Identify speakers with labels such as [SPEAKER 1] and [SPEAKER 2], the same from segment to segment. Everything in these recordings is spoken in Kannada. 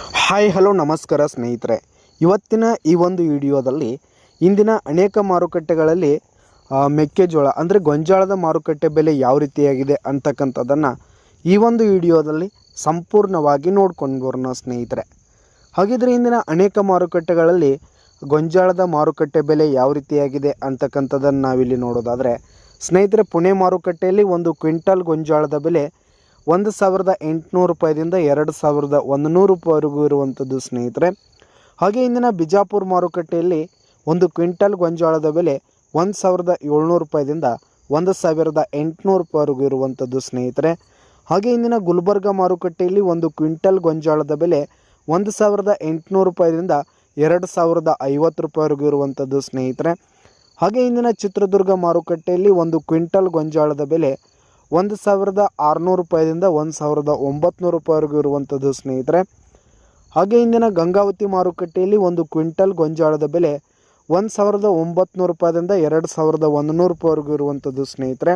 [SPEAKER 1] ಹಾಯ್, ಹಲೋ, ನಮಸ್ಕಾರ ಸ್ನೇಹಿತರೆ. ಇವತ್ತಿನ ಈ ಒಂದು ವಿಡಿಯೋದಲ್ಲಿ ಇಂದಿನ ಅನೇಕ ಮಾರುಕಟ್ಟೆಗಳಲ್ಲಿ ಮೆಕ್ಕೆಜೋಳ, ಅಂದರೆ ಗೊಂಜಾಳದ ಮಾರುಕಟ್ಟೆ ಬೆಲೆ ಯಾವ ರೀತಿಯಾಗಿದೆ ಅಂತಕ್ಕಂಥದ್ದನ್ನು ಈ ಒಂದು ವಿಡಿಯೋದಲ್ಲಿ ಸಂಪೂರ್ಣವಾಗಿ ನೋಡ್ಕೊಂಡು ಬರೋಣ ಸ್ನೇಹಿತರೆ. ಹಾಗಿದ್ರೆ ಇಂದಿನ ಅನೇಕ ಮಾರುಕಟ್ಟೆಗಳಲ್ಲಿ ಗೊಂಜಾಳದ ಮಾರುಕಟ್ಟೆ ಬೆಲೆ ಯಾವ ರೀತಿಯಾಗಿದೆ ಅಂತಕ್ಕಂಥದ್ದನ್ನು ನಾವಿಲ್ಲಿ ನೋಡೋದಾದರೆ, ಸ್ನೇಹಿತರೆ, ಪುಣೆ ಮಾರುಕಟ್ಟೆಯಲ್ಲಿ ಒಂದು ಕ್ವಿಂಟಲ್ ಗೊಂಜಾಳದ ಬೆಲೆ ಒಂದು ಸಾವಿರದ ಎಂಟುನೂರು ರೂಪಾಯಿದಿಂದ ಎರಡು ಸಾವಿರದ ಒಂದು ನೂರು ರೂಪಾಯಿವರೆಗೂ ಇರುವಂಥದ್ದು ಸ್ನೇಹಿತರೆ. ಹಾಗೆ ಇಂದಿನ ಬಿಜಾಪುರ ಮಾರುಕಟ್ಟೆಯಲ್ಲಿ ಒಂದು ಕ್ವಿಂಟಲ್ ಗೊಂಜಾಳದ ಬೆಲೆ ಒಂದು ಸಾವಿರದ ಏಳ್ನೂರು ರೂಪಾಯಿದಿಂದ ಒಂದು ಸಾವಿರದ ಎಂಟುನೂರು ರೂಪಾಯಿವರೆಗೂ ಇರುವಂಥದ್ದು ಸ್ನೇಹಿತರೆ. ಹಾಗೆ ಇಂದಿನ ಗುಲ್ಬರ್ಗ ಮಾರುಕಟ್ಟೆಯಲ್ಲಿ ಒಂದು ಕ್ವಿಂಟಲ್ ಗೊಂಜಾಳದ ಬೆಲೆ ಒಂದು ಸಾವಿರದ ಎಂಟುನೂರು ರೂಪಾಯಿದಿಂದ ಎರಡು ಸಾವಿರದ ಐವತ್ತು ರೂಪಾಯಿವರೆಗೂ ಇರುವಂಥದ್ದು ಸ್ನೇಹಿತರೆ. ಹಾಗೆ ಇಂದಿನ ಚಿತ್ರದುರ್ಗ ಮಾರುಕಟ್ಟೆಯಲ್ಲಿ ಒಂದು ಕ್ವಿಂಟಲ್ ಗೊಂಜಾಳದ ಬೆಲೆ ಒಂದು ಸಾವಿರದ ಆರುನೂರು ರೂಪಾಯಿದಿಂದ ಒಂದು ಸಾವಿರದ ಒಂಬತ್ನೂರು ರೂಪಾಯಿವರೆಗೂ ಇರುವಂಥದ್ದು ಸ್ನೇಹಿತರೆ. ಹಾಗೆ ಇಂದಿನ ಗಂಗಾವತಿ ಮಾರುಕಟ್ಟೆಯಲ್ಲಿ ಒಂದು ಕ್ವಿಂಟಲ್ ಗೊಂಜಾಳದ ಬೆಲೆ ಒಂದು ಸಾವಿರದ ಒಂಬತ್ನೂರು ರೂಪಾಯಿದಿಂದ ಎರಡು ಸಾವಿರದ ಒಂದುನೂರು ರೂಪಾಯಿವರೆಗೂ ಇರುವಂಥದ್ದು ಸ್ನೇಹಿತರೆ.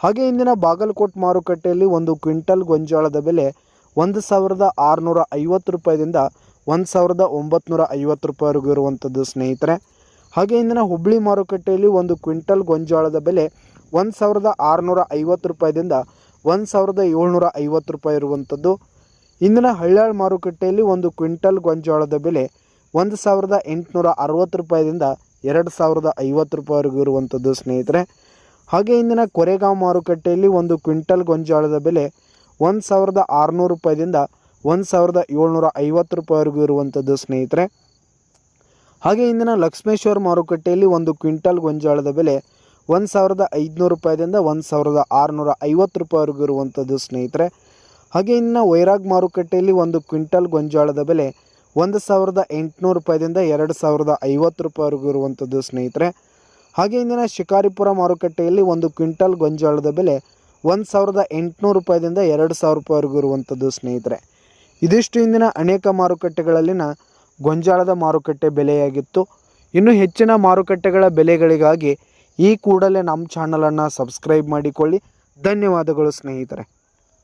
[SPEAKER 1] ಹಾಗೆ ಇಂದಿನ ಬಾಗಲಕೋಟ್ ಮಾರುಕಟ್ಟೆಯಲ್ಲಿ ಒಂದು ಕ್ವಿಂಟಲ್ ಗೊಂಜಾಳದ ಬೆಲೆ ಒಂದು ಸಾವಿರದ ಆರುನೂರ ಐವತ್ತು ರೂಪಾಯಿದಿಂದ ಒಂದು ಸಾವಿರದ ಒಂಬತ್ನೂರ ಐವತ್ತು ರೂಪಾಯಿವರೆಗೂ ಇರುವಂಥದ್ದು ಸ್ನೇಹಿತರೆ. ಹಾಗೆ ಇಂದಿನ ಹುಬ್ಬಳ್ಳಿ ಮಾರುಕಟ್ಟೆಯಲ್ಲಿ ಒಂದು ಕ್ವಿಂಟಲ್ ಗೊಂಜಾಳದ ಬೆಲೆ ಒಂದು ಸಾವಿರದ ಆರುನೂರ ಐವತ್ತು ರೂಪಾಯಿದಿಂದ ಒಂದು ಸಾವಿರದ ಏಳ್ನೂರ ಐವತ್ತು ರೂಪಾಯಿ ಇರುವಂಥದ್ದು ಇಂದಿನ ಹಳ್ಳಾಳ್ ಮಾರುಕಟ್ಟೆಯಲ್ಲಿ ಒಂದು ಕ್ವಿಂಟಲ್ ಗೊಂಜಾಳದ ಬೆಲೆ ಒಂದು ಸಾವಿರದ ಎಂಟುನೂರ ಅರವತ್ತು ರೂಪಾಯಿದಿಂದ ಎರಡು ಸಾವಿರದ ಐವತ್ತು ರೂಪಾಯಿವರೆಗೂ ಇರುವಂಥದ್ದು ಸ್ನೇಹಿತರೆ. ಹಾಗೆ ಇಂದಿನ ಕೊರೆಗಾಂವ್ ಮಾರುಕಟ್ಟೆಯಲ್ಲಿ ಒಂದು ಕ್ವಿಂಟಲ್ ಗೊಂಜಾಳದ ಬೆಲೆ ಒಂದು ಸಾವಿರದ ಆರುನೂರು ರೂಪಾಯಿದಿಂದ ಒಂದು ಸಾವಿರದ ಏಳ್ನೂರ ಐವತ್ತು ರೂಪಾಯಿವರೆಗೂ ಇರುವಂಥದ್ದು ಸ್ನೇಹಿತರೆ. ಹಾಗೆ ಇಂದಿನ ಲಕ್ಷ್ಮೇಶ್ವರ ಮಾರುಕಟ್ಟೆಯಲ್ಲಿ ಒಂದು ಕ್ವಿಂಟಲ್ ಗೊಂಜಾಳದ ಬೆಲೆ ಒಂದು ಸಾವಿರದ ಐದುನೂರು ರೂಪಾಯಿದಿಂದ ಒಂದು ಸಾವಿರದ ಆರುನೂರ ಐವತ್ತು ರೂಪಾಯಿವರೆಗೂ ಇರುವಂಥದ್ದು ಸ್ನೇಹಿತರೆ. ಹಾಗೆ ಇನ್ನು ವೈರಾಗ್ ಮಾರುಕಟ್ಟೆಯಲ್ಲಿ ಒಂದು ಕ್ವಿಂಟಲ್ ಗೊಂಜಾಳದ ಬೆಲೆ ಒಂದು ಸಾವಿರದ ಎಂಟುನೂರು ರೂಪಾಯಿದಿಂದ ಎರಡು ಸಾವಿರದ ಐವತ್ತು ರೂಪಾಯಿವರೆಗೂ ಇರುವಂಥದ್ದು ಸ್ನೇಹಿತರೆ. ಹಾಗೆ ಇಂದಿನ ಶಿಕಾರಿಪುರ ಮಾರುಕಟ್ಟೆಯಲ್ಲಿ ಒಂದು ಕ್ವಿಂಟಲ್ ಗೊಂಜಾಳದ ಬೆಲೆ ಒಂದು ಸಾವಿರದ ಎಂಟುನೂರು ರೂಪಾಯಿದಿಂದ ಎರಡು ಸಾವಿರ ರೂಪಾಯಿವರೆಗೂ ಇರುವಂಥದ್ದು ಸ್ನೇಹಿತರೆ. ಇದಿಷ್ಟು ಇಂದಿನ ಅನೇಕ ಮಾರುಕಟ್ಟೆಗಳಲ್ಲಿನ ಗೊಂಜಾಳದ ಮಾರುಕಟ್ಟೆ ಬೆಲೆಯಾಗಿತ್ತು. ಇನ್ನು ಹೆಚ್ಚಿನ ಮಾರುಕಟ್ಟೆಗಳ ಬೆಲೆಗಳಿಗಾಗಿ ಈ ಕೂಡಲೇ ನಮ್ಮ ಚಾನಲನ್ನು ಸಬ್ಸ್ಕ್ರೈಬ್ ಮಾಡಿಕೊಳ್ಳಿ. ಧನ್ಯವಾದಗಳು ಸ್ನೇಹಿತರೆ.